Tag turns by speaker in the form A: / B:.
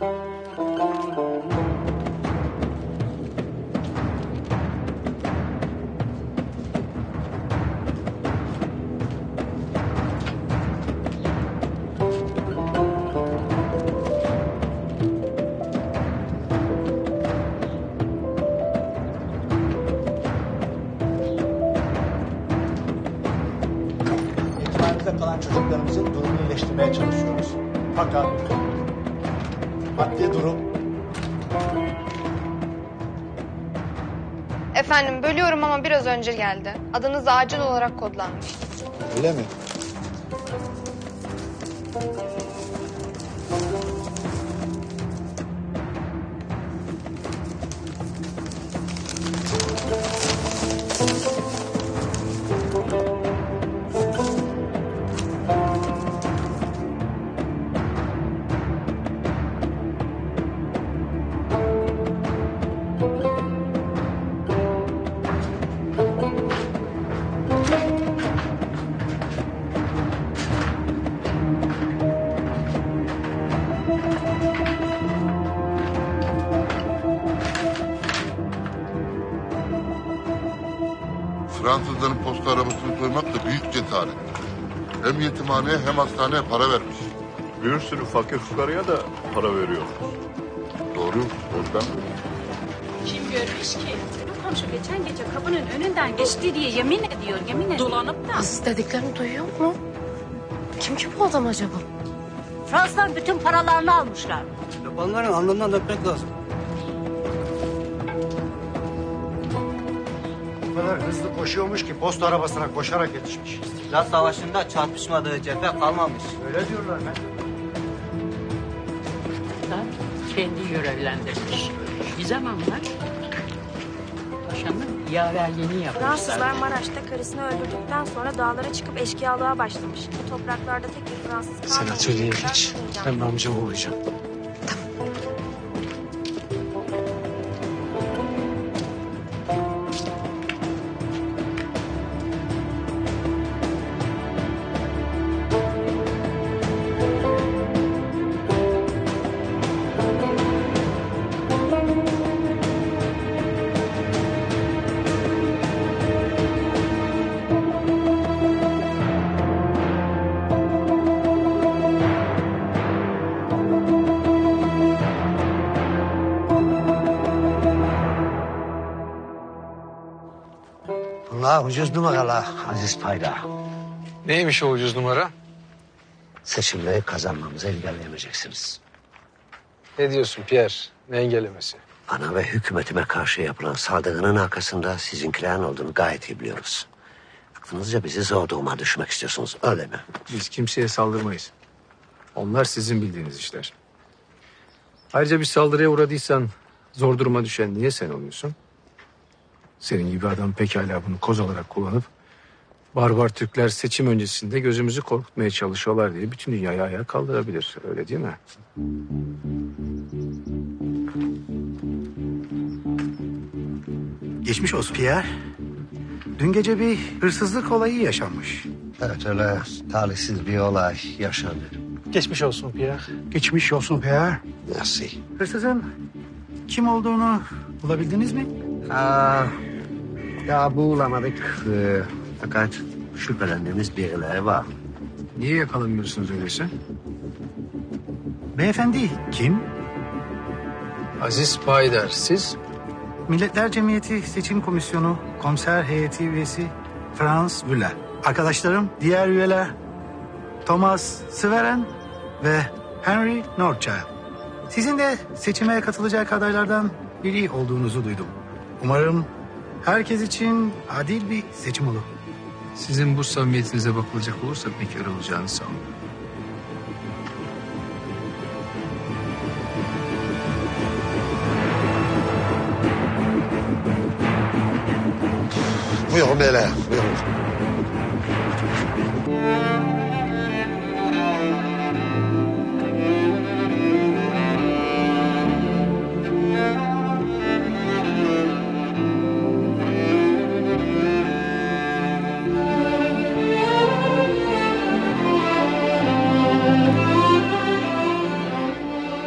A: Yetimhanede kalan çocuklarımızın durumunu iyileştirmeye çalışıyoruz. Fakat maddi durum
B: Efendim bölüyorum ama biraz önce geldi. Adınız acil olarak kodlanmış.
A: öyle mi?
C: Fransızların posta arabasını soymak da büyük cesaret. Hem yetimhaneye hem hastaneye para vermiş.
D: Bir sürü fakir fukaraya da para veriyor.
C: Doğru, oradan.
E: Kim görmüş ki? Bu komşu geçen gece kapının önünden geçti diye yemin ediyor, yemin ediyor. Dolanıp da.
F: Aziz dediklerini duyuyor mu? Kim ki bu adam acaba?
E: Fransızlar bütün paralarını almışlar.
G: Yapanların alnından öpmek lazım.
A: Kadar hızlı koşuyormuş ki posta arabasına koşarak yetişmiş.
G: İstiklal Savaşı'nda çarpışmadığı cephe kalmamış.
A: Öyle diyorlar ben.
H: da kendi görevlendirmiş. Bir zamanlar paşanın yaverliğini yapmışlar.
I: Fransızlar Maraş'ta karısını öldürdükten sonra dağlara çıkıp eşkıyalığa başlamış. Bu topraklarda tek bir Fransız
J: Sen
I: kalmadı.
J: atölyeye
I: Ben
J: geç. Ben amcama uğrayacağım.
G: Bunlar ucuz numaralar Aziz Payda.
J: Neymiş o ucuz numara?
G: Seçimleri kazanmamızı engelleyemeyeceksiniz.
J: Ne diyorsun Pierre? Ne engellemesi?
G: Bana ve hükümetime karşı yapılan saldırının arkasında sizinkilerin olduğunu gayet iyi biliyoruz. Aklınızca bizi zor duruma düşmek istiyorsunuz öyle mi?
J: Biz kimseye saldırmayız. Onlar sizin bildiğiniz işler. Ayrıca bir saldırıya uğradıysan zor duruma düşen niye sen oluyorsun? Senin gibi adam pekala bunu koz olarak kullanıp barbar Türkler seçim öncesinde gözümüzü korkutmaya çalışıyorlar diye bütün dünyayı ayağa kaldırabilir. Öyle değil mi?
K: Geçmiş olsun Pierre. Dün gece bir hırsızlık olayı yaşanmış.
G: Evet öyle talihsiz bir olay yaşandı.
J: Geçmiş olsun Pierre.
K: Geçmiş olsun Pierre.
G: Merci.
K: Hırsızın kim olduğunu bulabildiniz mi?
G: Aa, ya bulamadık. Ee, fakat şüphelendiğimiz birileri var.
J: Niye yakalamıyorsunuz öyleyse?
K: Beyefendi kim?
J: Aziz Paydar siz?
K: Milletler Cemiyeti Seçim Komisyonu Komiser Heyeti Üyesi Frans Müller. Arkadaşlarım diğer üyeler Thomas Sveren ve Henry Northchild. Sizin de seçime katılacak adaylardan biri olduğunuzu duydum. Umarım herkes için adil bir seçim olur.
J: Sizin bu samimiyetinize bakılacak olursa bekar olacağını sanmıyorum.
C: Buyurun beyler, buyurun.